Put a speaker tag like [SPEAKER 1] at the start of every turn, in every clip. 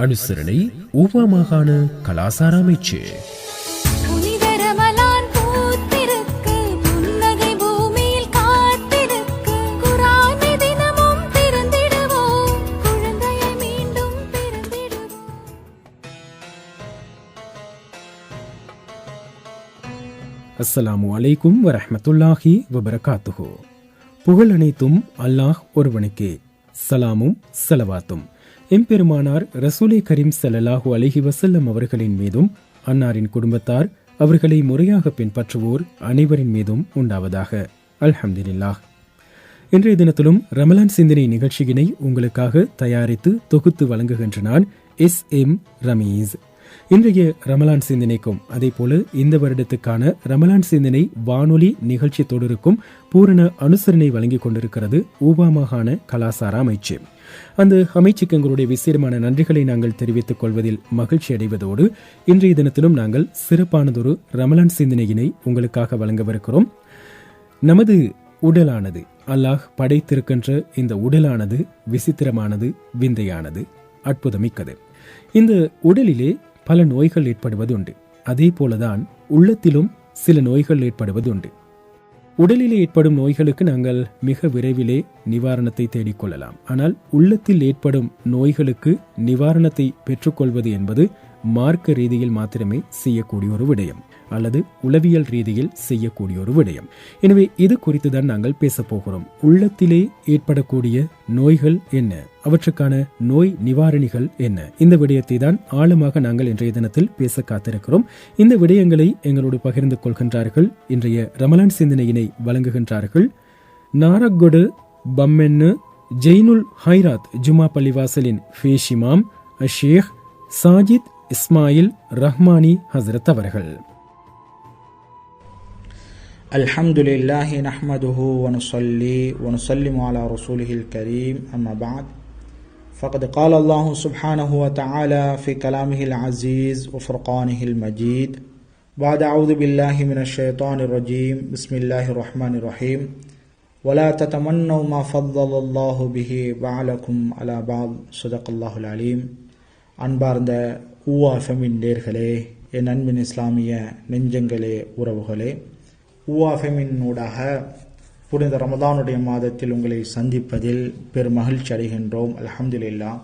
[SPEAKER 1] அனுசரணை ஊவா மாகாண கலாசார அமைச்சு. அஸ்ஸலாமு அலைக்கும் வரஹ்மத்துல்லாஹி வபரகாத்துஹு. புகழ் அனைத்தும் அல்லாஹ் ஒருவனுக்கே. சலாமும் சலவாத்தும். எம்பெருமானார் ரசூலே கரீம் ஸல்லல்லாஹு அலைஹி வசல்லம் அவர்களின் மீதும் அன்னாரின் குடும்பத்தார் அவர்களை முறையாக பின்பற்றுவோர் அனைவரின் மீதும் உண்டாவதாக. அல்ஹம்துலில்லாஹ். இன்றைய தினத்திலும் ரமலான் சிந்தனை நிகழ்ச்சியினை உங்களுக்காக தயாரித்து தொகுத்து வழங்குகின்ற நான் எஸ் எம் ரமீஸ். இன்றைய ரமலான் சிந்தனைக்கும் அதே போல இந்த வருடத்துக்கான ரமலான் சிந்தனை வானொலி நிகழ்ச்சி தொடருக்கும் பூரண அனுசரணை வழங்கிக் கொண்டிருக்கிறது ஊபா மாகாண கலாசார அமைச்சு. அந்த அமைச்சுக்கு எங்களுடைய விசேடமான நன்றிகளை நாங்கள் தெரிவித்துக் கொள்வதில் மகிழ்ச்சி அடைவதோடு இன்றைய தினத்திலும் நாங்கள் சிறப்பானதொரு ரமலான் சிந்தனையினை உங்களுக்காக வழங்கவிருக்கிறோம். நமது உடலானது அல்லாஹ் படைத்திருக்கின்ற இந்த உடலானது விசித்திரமானது விந்தையானது அற்புதமிக்கது. இந்த உடலிலே பல நோய்கள் ஏற்படுவது உண்டு அதே போலதான் உள்ளத்திலும் சில நோய்கள் ஏற்படுவது உண்டு உடலில் ஏற்படும் நோய்களுக்கு நாங்கள் மிக விரைவிலே நிவாரணத்தை தேடிக்கொள்ளலாம். ஆனால் உள்ளத்தில் ஏற்படும் நோய்களுக்கு நிவாரணத்தை பெற்றுக்கொள்வது என்பது மார்க்க ரீதியில் மாத்திரமே செய்யக்கூடிய ஒரு விடயம் அல்லது உளவியல் ரீதியில் செய்யக்கூடிய ஒரு விடயம். எனவே இது குறித்து தான் நாங்கள் பேசப் போகிறோம். உள்ளத்திலே ஏற்படக்கூடிய நோய்கள் என்ன? அவற்றுக்கான நோய் நிவாரணிகள் என்ன? இந்த விடயத்தை தான் ஆழமாக நாங்கள் இன்றைய தினத்தில் பேச காத்திருக்கிறோம். இந்த விடயங்களை எங்களோடு பகிர்ந்து கொள்கின்றார்கள் இன்றைய ரமலான் சிந்தனையினை வழங்குகின்றார்கள் நாரக்கொடு பம்மென்னு ஜெய்னுல் ஹைராத் ஜுமா பள்ளிவாசலின் ஃபேஷிமாம் ஷேக் சாஜித் இஸ்மாயில் ரஹ்மானி ஹசரத் அவர்கள்
[SPEAKER 2] الحمد لله نحمده ونصلي ونسلم على رسوله الكريم أما بعد فقد قال الله سبحانه وتعالى في كلامه العزيز وفرقانه المجيد بعد أعوذ بالله من الشيطان الرجيم بسم الله الرحمن الرحيم ولا تتمنوا ما فضل الله به بعلكم على بعض صدق الله العليم அன்பார்ந்த ஊவாஃபெமின் நேர்களே என் அன்பின் இஸ்லாமிய நெஞ்சங்களே உறவுகளே ஊவா ஊடாக புனித ரமதானுடைய மாதத்தில் உங்களை சந்திப்பதில் பெரும் மகிழ்ச்சி அடைகின்றோம். அல்ஹம்துலில்லா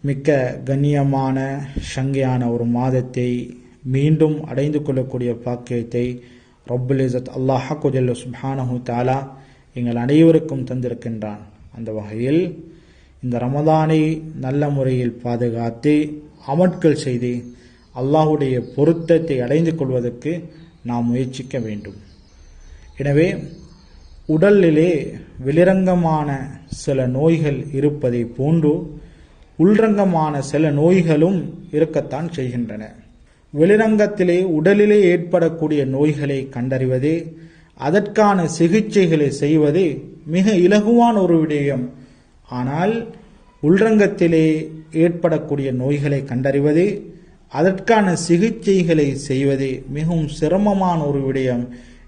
[SPEAKER 2] மிக்க கண்ணியமான சங்கையான ஒரு மாதத்தை மீண்டும் அடைந்து கொள்ளக்கூடிய பாக்கியத்தை ரப்புல் இசத் அல்லாஹ் குஜல்ல சுபானஹு தாலா எங்கள் அனைவருக்கும் தந்திருக்கின்றான். அந்த வகையில் இந்த ரமதானை நல்ல முறையில் பாதுகாத்து அமட்கள் செய்து அல்லாஹுடைய பொருத்தத்தை அடைந்து கொள்வதற்கு நாம் முயற்சிக்க வேண்டும். எனவே உடலிலே வெளிரங்கமான சில நோய்கள் இருப்பதை போன்று உள்ரங்கமான சில நோய்களும் இருக்கத்தான் செய்கின்றன. வெளிரங்கத்திலே உடலிலே ஏற்படக்கூடிய நோய்களை கண்டறிவது அதற்கான சிகிச்சைகளை செய்வது மிக இலகுவான ஒரு விடயம் ஆனால் உள்ரங்கத்திலே ஏற்படக்கூடிய நோய்களை கண்டறிவது அதற்கான சிகிச்சைகளை செய்வது மிகவும் சிரமமான ஒரு விடயம்.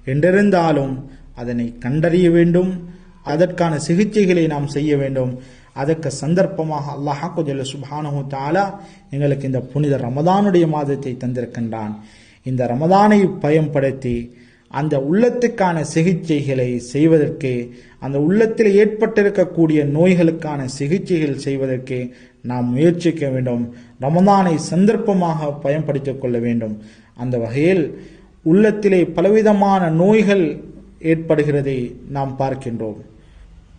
[SPEAKER 2] என்றிருந்தாலும் அதனை கண்டறிய வேண்டும் அதற்கான சிகிச்சைகளை நாம் செய்ய வேண்டும். அதற்கு சந்தர்ப்பமாக அல்லாஹாக்கு ஜல்ல சுபானு தாலா எங்களுக்கு இந்த புனித ரமதானுடைய மாதத்தை தந்திருக்கின்றான். இந்த ரமதானை பயன்படுத்தி அந்த உள்ளத்துக்கான சிகிச்சைகளை செய்வதற்கு அந்த உள்ளத்தில் ஏற்பட்டிருக்கக்கூடிய நோய்களுக்கான சிகிச்சைகள் செய்வதற்கு நாம் முயற்சிக்க வேண்டும். ரமதானை சந்தர்ப்பமாக பயன்படுத்திக் கொள்ள வேண்டும். அந்த வகையில் உள்ளத்திலே பலவிதமான நோய்கள் ஏற்படுகிறதை நாம் பார்க்கின்றோம்.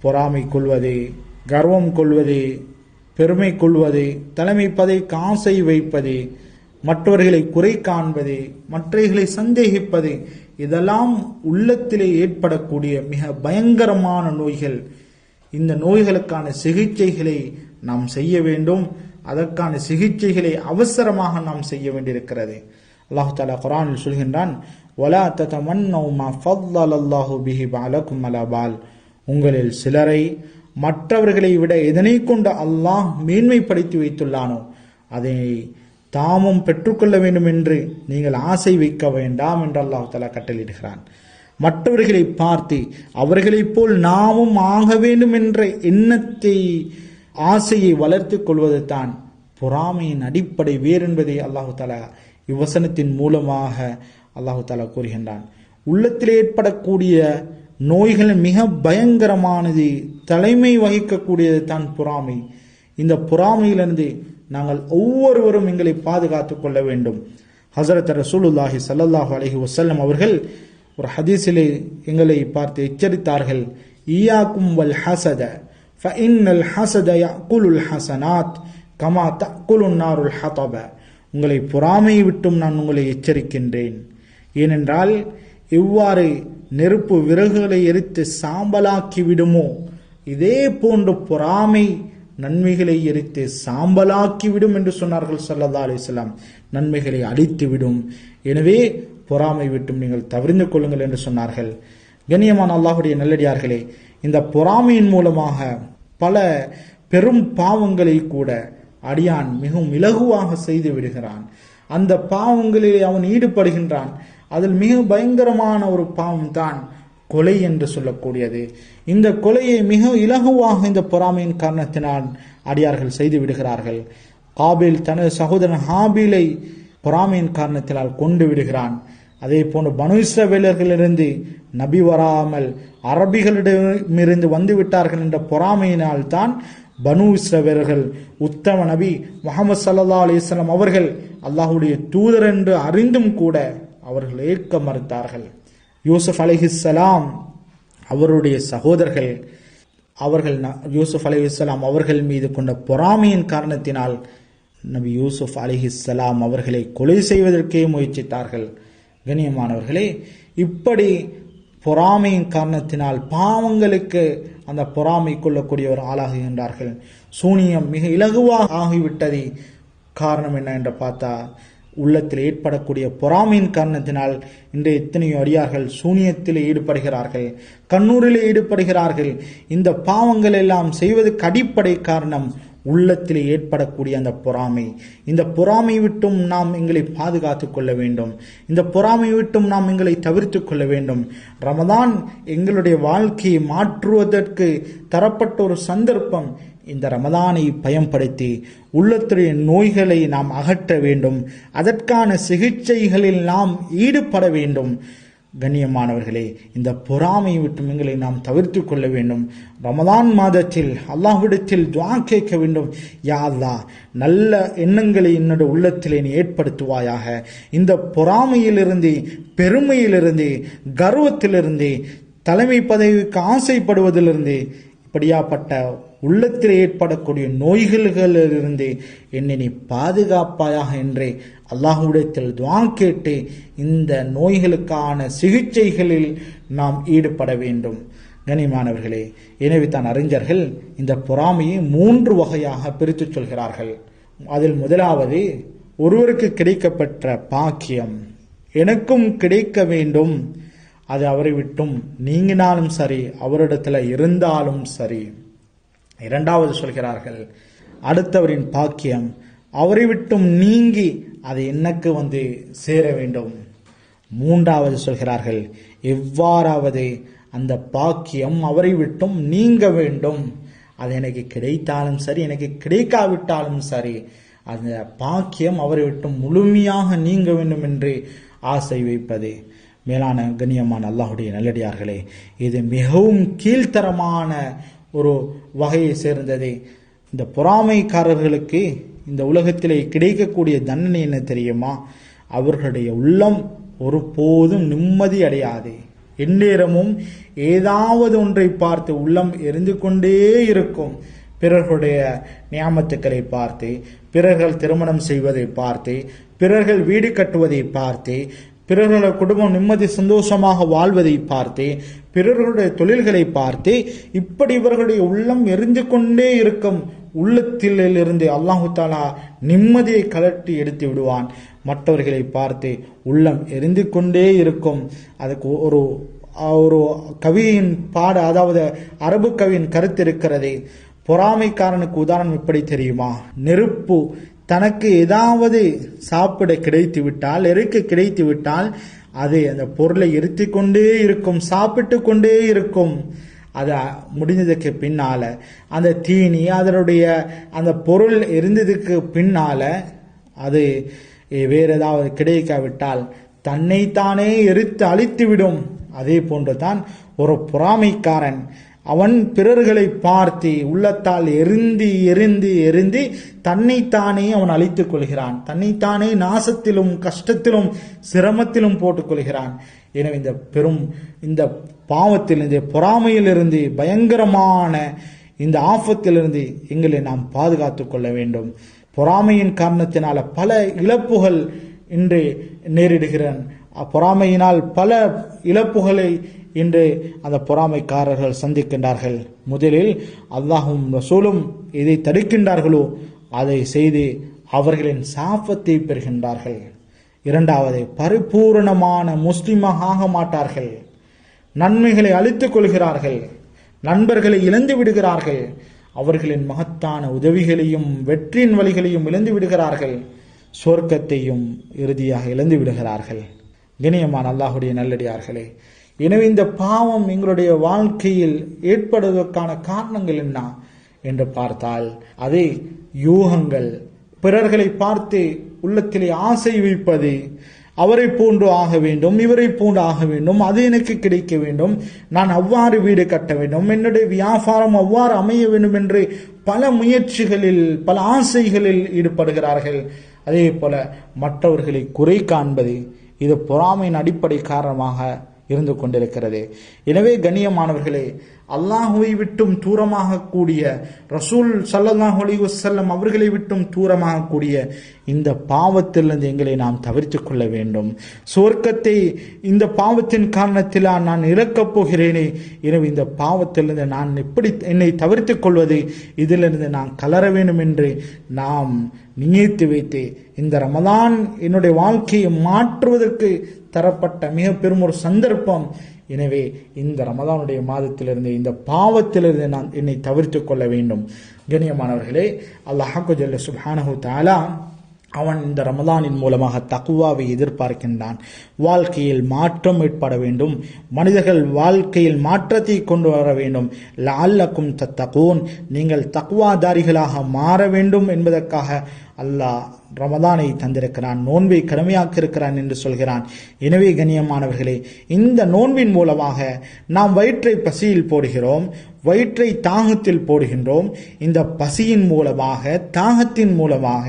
[SPEAKER 2] பொறாமை கொள்வது கர்வம் கொள்வது பெருமை கொள்வது தலைமை பதவிக்கு ஆசை வைப்பது மற்றவர்களை குறை காண்பது மற்றவர்களை சந்தேகிப்பது இதெல்லாம் உள்ளத்திலே ஏற்படக்கூடிய மிக பயங்கரமான நோய்கள். இந்த நோய்களுக்கான சிகிச்சைகளை நாம் செய்ய வேண்டும். அதற்கான சிகிச்சைகளை அவசரமாக நாம் செய்ய வேண்டியிருக்கிறது. அல்லாஹு தாலா குரானில் சொல்கின்றான் ஒலா தமன்னு பிஹி பாலக்கும் மலபால் உங்களில் சிலரை மற்றவர்களை விட எதனை கொண்டு அல்லாஹ் மேன்மைப்படுத்தி வைத்துள்ளானோ அதை தாமும் பெற்றுக்கொள்ள வேண்டும் என்று நீங்கள் ஆசை வைக்க வேண்டாம் என்று அல்லாஹ் தலா கட்டளிடுகிறான் மற்றவர்களை பார்த்து அவர்களைப் போல் நாமும் ஆக வேண்டும் என்ற எண்ணத்தை ஆசையை வளர்த்து கொள்வது தான் பொறாமையின் அடிப்படை வேறென்பதை அல்லாஹு தாலா இவ்வசனத்தின் மூலமாக அல்லாஹு தாலா கூறுகின்றான். உள்ளத்தில் ஏற்படக்கூடிய நோய்கள் மிக பயங்கரமானது தலைமை வகிக்கக்கூடியது தான் பொறாமை. இந்த பொறாமையிலிருந்து நாங்கள் ஒவ்வொருவரும் எங்களை பாதுகாத்துக் கொள்ள வேண்டும். ஹசரத் ரசூலுல்லாஹி சல்லாஹூ அலஹி வசல்லம் அவர்கள் ஒரு ஹதீஸிலே எங்களை பார்த்து எச்சரித்தார்கள். ஈயாக்கும் வல் ஹசத ஃபஇன்னல் ஹசத யஅகுலுல் ஹசனாத் கமா தஅகுலுன் நாருல் ஹதப. உங்களை பொறாமையை விட்டும் நான் உங்களை எச்சரிக்கின்றேன். ஏனென்றால் எவ்வாறு நெருப்பு விறகுகளை எரித்து சாம்பலாக்கி விடுமோ இதே போன்ற பொறாமை நன்மைகளை எரித்து சாம்பலாக்கிவிடும் என்று சொன்னார்கள் சல்லல்லா அலிஸ்லாம் நன்மைகளை அழித்துவிடும். எனவே பொறாமை விட்டும் நீங்கள் தவிர்ந்து கொள்ளுங்கள் என்று சொன்னார்கள். கண்ணியமான அல்லாஹுடைய நல்லடியார்களே இந்த பொறாமையின் மூலமாக பல பெரும் பாவங்களை கூட அடியான் மிகவும் இலகுவாக செய்து விடுகிறான். அந்த பாவங்களில் அவன் ஈடுபடுகின்றான். அதில் மிக பயங்கரமான ஒரு பாவம் தான் கொலை என்று சொல்லக்கூடியது. இந்த கொலையை மிக இலகுவாக இந்த பொறாமையின் காரணத்தினால் அடியார்கள் செய்து விடுகிறார்கள். காபில் தனது சகோதரன் ஹாபிலை பொறாமையின் காரணத்தினால் கொண்டு விடுகிறான். அதே போன்று பனு இஸ்ரவேலர்களிலிருந்து நபி வராமல் அரபிகளிடமிருந்து வந்து விட்டார்கள் என்ற பொறாமையினால் தான் பனு இஸ்ரவேலர்கள் உத்தம நபி முகமது சல்லா அலிஸ்லாம் அவர்கள் அல்லாஹுடைய தூதர் என்று அறிந்தும் கூட அவர்கள் ஏற்க மறுத்தார்கள். யூசுப் அலிஹிஸ்ஸலாம் அவருடைய சகோதரர்கள் அவர்கள் ந- யூசுப் அலிஹிஸ்ஸலாம் அவர்கள் மீது கொண்ட பொறாமையின் காரணத்தினால் நபி யூசுப் அலிஹிஸ்ஸலாம் அவர்களை கொலை செய்வதற்கே முயற்சித்தார்கள். கண்ணியமானவர்களே இப்படி பொறாமையின் காரணத்தினால் பாவங்களுக்கு அந்த பொறாமை கொள்ளக்கூடிய ஒரு ஆளாகுகின்றார்கள் சூனியம் மிக இலகுவாக ஆகிவிட்டது. காரணம் என்ன என்று பார்த்தா உள்ளத்தில் ஏற்படக்கூடிய பொறாமையின் காரணத்தினால் இன்று எத்தனையோ அடியார்கள் சூனியத்தில் ஈடுபடுகிறார்கள் கண்ணூரில் ஈடுபடுகிறார்கள். இந்த பாவங்கள் எல்லாம் செய்வதற்கு அடிப்படை காரணம் உள்ளத்தில் ஏற்படக்கூடிய அந்த பொறாமை. இந்த பொறாமை விட்டும் நாம் எங்களை பாதுகாத்து கொள்ள வேண்டும். இந்த பொறாமை விட்டும் நாம் எங்களை தவிர்த்து கொள்ள வேண்டும். ரமதான் எங்களுடைய வாழ்க்கையை மாற்றுவதற்கு தரப்பட்ட ஒரு சந்தர்ப்பம் இந்த ரமதானை பயன்படுத்தி உள்ளத்துடைய நோய்களை நாம் அகற்ற வேண்டும். அதற்கான சிகிச்சைகளில் நாம் ஈடுபட வேண்டும். கண்ணியமானவர்களே இந்த பொறாமை விட்டு எங்களை நாம் தவிர்த்து கொள்ள வேண்டும். ரமதான் மாதத்தில் அல்லாஹ்விடத்தில் துவா கேட்க வேண்டும். யா நல்ல எண்ணங்களை என்னோட உள்ளத்திலே நீ ஏற்படுத்துவாயாக. இந்த பொறாமையிலிருந்து பெருமையிலிருந்து கர்வத்திலிருந்து தலைமை பதவிக்கு ஆசைப்படுவதிலிருந்து இப்படியாப்பட்ட உள்ளத்தில் ஏற்படக்கூடிய நோய்களிலிருந்து என்னை நீ பாதுகாப்பாயாக என்றே அல்லாஹ்விடத்தில் துவா கேட்டு இந்த நோய்களுக்கான சிகிச்சைகளில் நாம் ஈடுபட வேண்டும். கனிமானவர்களே எனவே தான் அறிஞர்கள் இந்த பொறாமையை மூன்று வகையாக பிரித்துச் சொல்கிறார்கள். அதில் முதலாவது ஒருவருக்கு கிடைக்கப்பெற்ற பாக்கியம். எனக்கும் கிடைக்க வேண்டும். அது அவரை விட்டும் நீங்கினாலும் சரி அவரிடத்துல இருந்தாலும் சரி. இரண்டாவது சொல்கிறார்கள் அடுத்தவரின் பாக்கியம் அவரை விட்டும் நீங்கி அது எனக்கு வந்து சேர வேண்டும்? மூன்றாவது சொல்கிறார்கள் எவ்வாறாவது அந்த பாக்கியம் அவரை விட்டும் நீங்க வேண்டும்? அது எனக்கு கிடைத்தாலும் சரி எனக்கு கிடைக்காவிட்டாலும் சரி அந்த பாக்கியம் அவரை விட்டும் முழுமையாக நீங்க வேண்டும் என்று ஆசை வைப்பது. மேலான கண்ணியமான அல்லாஹுடைய நல்லடியார்களே இது மிகவும் கீழ்த்தரமான ஒரு வகையை சேர்ந்தது. இந்த பொறாமைக்காரர்களுக்கு இந்த உலகத்திலே கிடைக்கக்கூடிய தண்டனை என்ன தெரியுமா? அவர்களுடைய உள்ளம் ஒருபோதும் நிம்மதி அடையாது. எந்நேரமும் ஏதாவது ஒன்றை பார்த்து உள்ளம் எரிந்து கொண்டே இருக்கும். பிறர்களுடைய நியாமத்துக்களை பார்த்து பிறர்கள் திருமணம் செய்வதை பார்த்து பிறர்கள் வீடு கட்டுவதை பார்த்து பிறர்களுடைய குடும்பம் நிம்மதி சந்தோஷமாக வாழ்வதை பார்த்து பிறர்களுடைய தொழில்களை பார்த்து இப்படி இவர்களுடைய உள்ளம் எரிந்து கொண்டே இருக்கும் உள்ளத்திலிருந்து அல்லாஹு தாலா நிம்மதியை கலட்டி எடுத்து விடுவான். மற்றவர்களை பார்த்து உள்ளம் எரிந்து கொண்டே இருக்கும். அதுக்கு ஒரு ஒரு கவியின் பாட அதாவது அரபு கவியின் கருத்து இருக்கிறது. பொறாமைக்காரனுக்கு உதாரணம் எப்படி தெரியுமா? நெருப்பு தனக்கு ஏதாவது சாப்பிட கிடைத்து விட்டால் எரிக்க கிடைத்து விட்டால் அது அந்த பொருளை எரித்து கொண்டே இருக்கும் சாப்பிட்டு கொண்டே இருக்கும். அது முடிஞ்சதுக்கு பின்னால அந்த தீனி அதனுடைய அந்த பொருள் எரிந்ததுக்கு பின்னால அது வேற ஏதாவது கிடைக்காவிட்டால் தன்னைத்தானே எரித்து அழித்துவிடும். அதே போன்று தான் ஒரு பொறாமைக்காரன் அவன் பிறர்களை பார்த்து உள்ளத்தால் எரிந்து எரிந்து எரிந்து தன்னைத்தானே அவன் அழித்துக் கொள்கிறான். தன்னைத்தானே நாசத்திலும் கஷ்டத்திலும் சிரமத்திலும் போட்டுக்கொள்கிறான் எனவே இந்த பெரும் இந்த பாவத்தில் இந்த பொறாமையிலிருந்து பயங்கரமான இந்த ஆபத்திலிருந்து எங்களை நாம் பாதுகாத்து கொள்ள வேண்டும். பொறாமையின் காரணத்தினால பல இழப்புகள் இன்று நேரிடுகிறான். பொறாமையினால் பல இழப்புகளை இன்று அந்த பொறாமைக்காரர்கள் சந்திக்கின்றார்கள். முதலில் அல்லாஹும் ரசூலும் எதை தடுக்கின்றார்களோ அதை செய்து அவர்களின் சாபத்தை பெறுகின்றார்கள். இரண்டாவது பரிபூரணமான முஸ்லிமாக ஆக மாட்டார்கள். நன்மைகளை அழித்துக் கொள்கிறார்கள். நண்பர்களை இழந்து விடுகிறார்கள். அவர்களின் மகத்தான உதவிகளையும் வெற்றியின் வழிகளையும் இழந்து விடுகிறார்கள். சொர்க்கத்தையும் இறுதியாக இழந்து விடுகிறார்கள். கணியமான அல்லாஹுடைய நல்லடியார்களே எனவே இந்த பாவம் எங்களுடைய வாழ்க்கையில் ஏற்படுவதற்கான காரணங்கள் என்ன என்று பார்த்தால் அதே யூகங்கள் பிறர்களை பார்த்து உள்ளத்திலே ஆசை வைப்பது அவரை போன்று ஆக வேண்டும் இவரை போன்று ஆக வேண்டும் அது எனக்கு கிடைக்க வேண்டும் நான் அவ்வாறு வீடு கட்ட வேண்டும் என்னுடைய வியாபாரம் அவ்வாறு அமைய வேண்டும் என்று பல முயற்சிகளில் பல ஆசைகளில் ஈடுபடுகிறார்கள். அதே போல மற்றவர்களை குறை காண்பது இது பொறாமையின் அடிப்படை காரணமாக இருந்து கொண்டிருக்கிறது. எனவே கண்ணியமானவர்களே அல்லாஹுவை விட்டும் தூரமாக கூடிய ரசூல் சல்லல்லாஹு அலி வசல்லம் அவர்களை விட்டும் தூரமாக கூடிய இந்த பாவத்திலிருந்து எங்களை நாம் தவிர்த்து கொள்ள வேண்டும். சுவர்க்கத்தை இந்த பாவத்தின் காரணத்தில் நான் இழக்கப் போகிறேனே எனவே இந்த பாவத்திலிருந்து நான் எப்படி என்னை தவிர்த்து கொள்வது? இதிலிருந்து நான் கலர வேண்டும் என்று நாம் நினைத்து வைத்து இந்த ரமதான் என்னுடைய வாழ்க்கையை மாற்றுவதற்கு தரப்பட்ட மிக பெரும் ஒரு சந்தர்ப்பம். எனவே இந்த ரமதானுடைய மாதத்திலிருந்து இந்த பாவத்திலிருந்து நான் என்னை தவிர்த்து கொள்ள வேண்டும். கண்ணியமானவர்களே அல்லாஹு ஜல்ல சுப்ஹானஹு தாலா அவன் இந்த ரமதானின் மூலமாக தக்குவாவை எதிர்பார்க்கின்றான். வாழ்க்கையில் மாற்றம் ஏற்பட வேண்டும். மனிதர்கள் வாழ்க்கையில் மாற்றத்தை கொண்டு வர வேண்டும். லால்லக்கும் தத்தகூன். நீங்கள் தக்குவாதாரிகளாக மாற வேண்டும் என்பதற்காக அல்லாஹ் ரமதானை தந்திருக்கிறான் நோன்பை கடுமையாக்கிருக்கிறான் என்று சொல்கிறான். எனவே கண்ணியமானவர்களே இந்த நோன்பின் மூலமாக நாம் வயிற்றை பசியில் போடுகிறோம் வயிற்றை தாகத்தில் போடுகின்றோம். இந்த பசியின் மூலமாக தாகத்தின் மூலமாக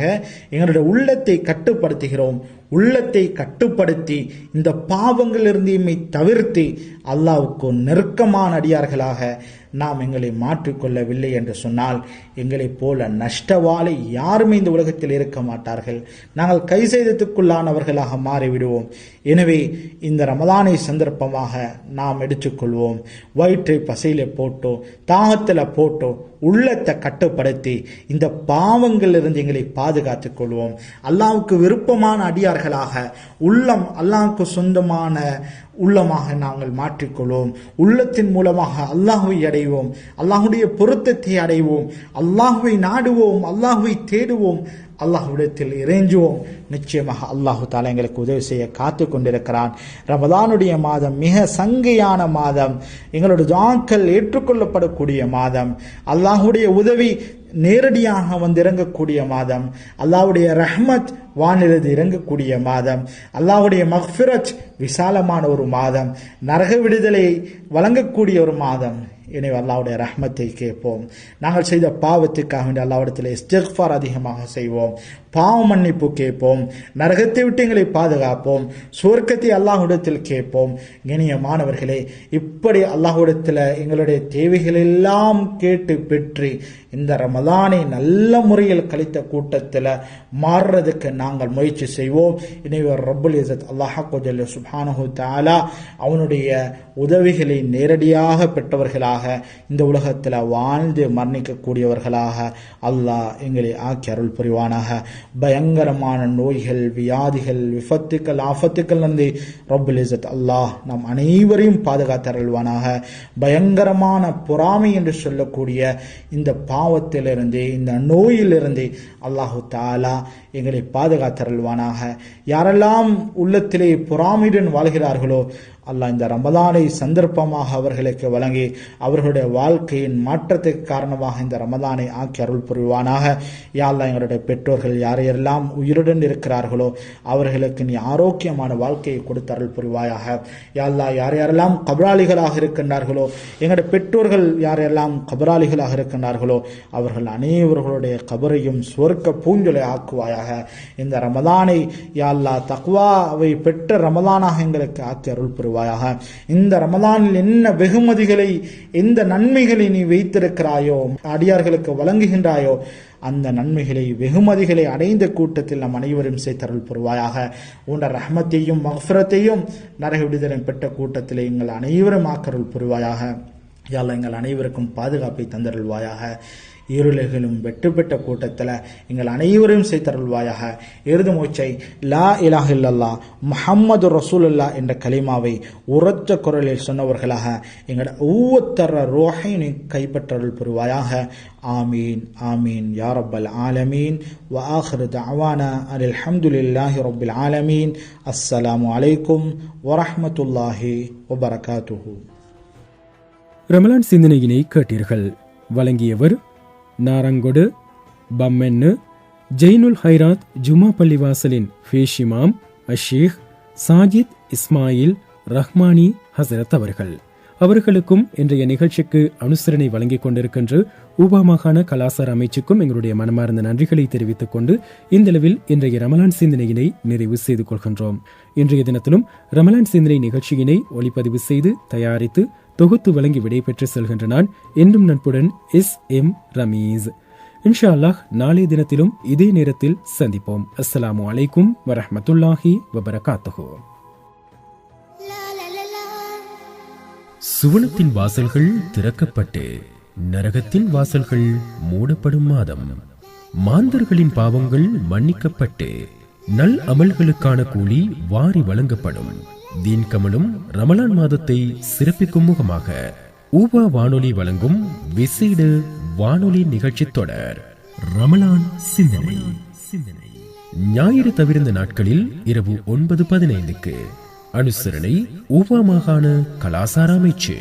[SPEAKER 2] எங்களுடைய உள்ளத்தை கட்டுப்படுத்துகிறோம். உள்ளத்தை கட்டுப்படுத்தி இந்த பாவங்களிலிருந்து எம்மை தவிர்த்து அல்லாவுக்கு நெருக்கமான அடியார்களாக நாம் எங்களை மாற்றிக்கொள்ளவில்லை என்று சொன்னால் எங்களைப் போல நஷ்டவாளை யாருமே இந்த உலகத்தில் இருக்க மாட்டார்கள். நாங்கள் கை செய்தத்துக்குள்ளானவர்களாக மாறிவிடுவோம். எனவே இந்த ரமதானை சந்தர்ப்பமாக நாம் எடுத்துக்கொள்வோம். வயிற்றை பசையில போட்டோ தாகத்தில் போட்டோ உள்ளத்தை கட்டுப்படுத்தி இந்த பாவங்களிலிருந்து எங்களை பாதுகாத்துக் கொள்வோம். அல்லாவுக்கு விருப்பமான அடியார்களாக உள்ளம் அல்லாவுக்கு சொந்தமான உள்ளமாக நாங்கள் மாற்றிக்கொள்வோம். உள்ளத்தின் மூலமாக அல்லாஹுவை அடைவோம். அல்லாஹுடைய பொருத்தத்தை அடைவோம். அல்லாஹுவை நாடுவோம். அல்லாஹுவை தேடுவோம். அல்லாஹ்விடத்தில் இறைஞ்சுவோம். நிச்சயமாக அல்லாஹு தாலா எங்களுக்கு உதவி செய்ய காத்து கொண்டிருக்கிறான். ரமதானுடைய மாதம் மிக சங்கையான மாதம். எங்களோட துவாக்கள் ஏற்றுக்கொள்ளப்படக்கூடிய மாதம். அல்லாஹுடைய உதவி நேரடியாக வந்து இறங்கக்கூடிய மாதம். அல்லாவுடைய ரஹ்மத் வானிலிருந்து இறங்கக்கூடிய மாதம். அல்லாவுடைய மஹ்ஃபிரத் விசாலமான ஒரு மாதம். நரக விடுதலை வழங்கக்கூடிய ஒரு மாதம். எனவே அல்லாவுடைய ரஹ்மத்தை கேட்போம். நாங்கள் செய்த பாவத்துக்காக வேண்டிய அல்லாவிடத்தில் இஸ்திஃபார் அதிகமாக செய்வோம். பாவ மன்னிப்பு கேட்போம். நரகத்தை விட்டு எங்களை பாதுகாப்போம். சுவர்க்கத்தை அல்லாஹுடத்தில் கேட்போம். இனிய மாணவர்களே இப்படி அல்லாஹுடத்தில் எங்களுடைய தேவைகள் எல்லாம் கேட்டு பெற்று இந்த ரமதானை நல்ல முறையில் கழித்த கூட்டத்தில் மாறுறதுக்கு நாங்கள் முயற்சி செய்வோம். இனிவர் ரபுல் இசத் அல்லாஹ் சுபானஹு தாலா அவனுடைய உதவிகளை நேரடியாக பெற்றவர்களாக இந்த உலகத்தில் வாழ்ந்து மரணிக்கக்கூடியவர்களாக அல்லாஹ் எங்களை ஆக்கி அருள் புரிவானாக. பயங்கரமான நோய்கள் வியாதிகள் விபத்துக்கள் ஆபத்துக்கள் இருந்து ரபுல் இசத் அல்லாஹ் நம் அனைவரையும் பாதுகாத்தருள்வானாக பயங்கரமான பொறாமை என்று சொல்லக்கூடிய இந்த பாவத்திலிருந்து இந்த நோயிலிருந்து அல்லாஹு தாலா எங்களை பாதுகாத்தருள்வானாக. யாரெல்லாம் உள்ளத்திலே பொறாமையுடன் வாழ்கிறார்களோ அல்லாஹ் இந்த ரமதானை சந்தர்ப்பமாக அவர்களுக்கு வழங்கி அவர்களுடைய வாழ்க்கையின் மாற்றத்துக்கு காரணமாக இந்த ரமதானை ஆக்கி அருள் புரிவானாக. யாழ்லா எங்களுடைய பெற்றோர்கள் யாரையெல்லாம் உயிருடன் இருக்கிறார்களோ அவர்களுக்கு நீ ஆரோக்கியமான வாழ்க்கையை கொடுத்து அருள் புரிவாயாக. யாழ்லா யார் யாரெல்லாம் கபராளிகளாக இருக்கின்றார்களோ எங்களுடைய பெற்றோர்கள் யாரெல்லாம் கபராளிகளாக இருக்கின்றார்களோ அவர்கள் அனைவர்களுடைய கபரையும் சுவர்க்க பூஞ்சொலை ஆக்குவாயாக. இந்த ரமதானை யாழ்லா தக்வாவை பெற்ற ரமதானாக எங்களுக்கு ஆக்கி அருள் புரிவாயாக. இந்த ரமதானில் என்ன வெகுமதிகளை எந்த நன்மைகளை நீ வைத்திருக்கிறாயோ அடியார்களுக்கு வழங்குகின்றாயோ அந்த நன்மைகளை வெகுமதிகளை அடைந்த கூட்டத்தில் நம் அனைவரும் சேர்த்தருள் புரிவாயாக. உன்ற ரஹமத்தையும் மஹ்ரத்தையும் நரக விடுதலை பெற்ற கூட்டத்தில் எங்கள் அனைவரும் ஆக்கருள் புரிவாயாக. யாழ் எங்கள் அனைவருக்கும் பாதுகாப்பை தந்தருள்வாயாக. இருளுகளும் வெட்டு பெற்ற கூட்டத்தில் எங்கள் அனைவரையும் செய்தருள்வாயாக இறுதி மூச்சை லா இலாஹ் இல்லல்லா முஹம்மது ரசூலுல்லா என்ற கலிமாவை உரத்த குரலில் சொன்னவர்களாக எங்களோட ஒவ்வொருத்தர ரோஹை நீ கைப்பற்றருள் புரிவாயாக. ஆமீன் ஆமீன் யா ரப்பல் ஆலமீன். வ ஆஹிரு தஅவானா அனில் ரப்பில் ஆலமீன். அஸ்ஸலாமு அலைக்கும் வரஹ்மத்துல்லாஹி வபரகாத்துஹு.
[SPEAKER 1] ரமலான் சிந்தனையினை கேட்டீர்கள். வழங்கியவர் நாரங்கொடு பம்மென்னு ஜெய்னுல் ஹைராத் ஜுமா பள்ளிவாசலின் ஃபேஷிமாம் அஷீக் சாஜித் இஸ்மாயில் ரஹ்மானி ஹசரத் அவர்கள். அவர்களுக்கும் இன்றைய நிகழ்ச்சிக்கு அனுசரணை வழங்கிக் கொண்டிருக்கின்ற ஊபா மாகாண கலாசார அமைச்சுக்கும் எங்களுடைய மனமார்ந்த நன்றிகளை தெரிவித்துக் கொண்டு இந்தளவில் இன்றைய ரமலான் சிந்தனையினை நிறைவு செய்து கொள்கின்றோம். இன்றைய தினத்திலும் ரமலான் சிந்தனை நிகழ்ச்சியினை ஒளிப்பதிவு செய்து தயாரித்து தொகுத்து வழங்கி விடைபெற்று செல்கின்ற நான் என்றும் நட்புடன் எஸ் எம் ரமீஸ். இன்ஷா அல்லாஹ் நாளைய தினத்திலும் இதே நேரத்தில் சந்திப்போம். அஸ்ஸலாமு அலைக்கும் வரஹ்மத்துல்லாஹி வபரகாத்துஹு. சுவனத்தின் வாசல்கள் திறக்கப்பட்டு நரகத்தின் வாசல்கள் மூடப்படும் மாதம். மாந்தர்களின் பாவங்கள் மன்னிக்கப்பட்டு நல் அமல்களுக்கான கூலி வாரி வழங்கப்படும். தீன் கமலும் ரமலான் மாதத்தை சிறப்பிக்கும் முகமாக ஊபா வானொலி வழங்கும் விசேட வானொலி நிகழ்ச்சி தொடர் ரமலான் சிந்தனை. சிந்தனை ஞாயிறு தவிர்ந்த நாட்களில் இரவு ஒன்பது பதினைந்துக்கு அனுசரணை ஊபா மாகாண கலாசார அமைச்சு.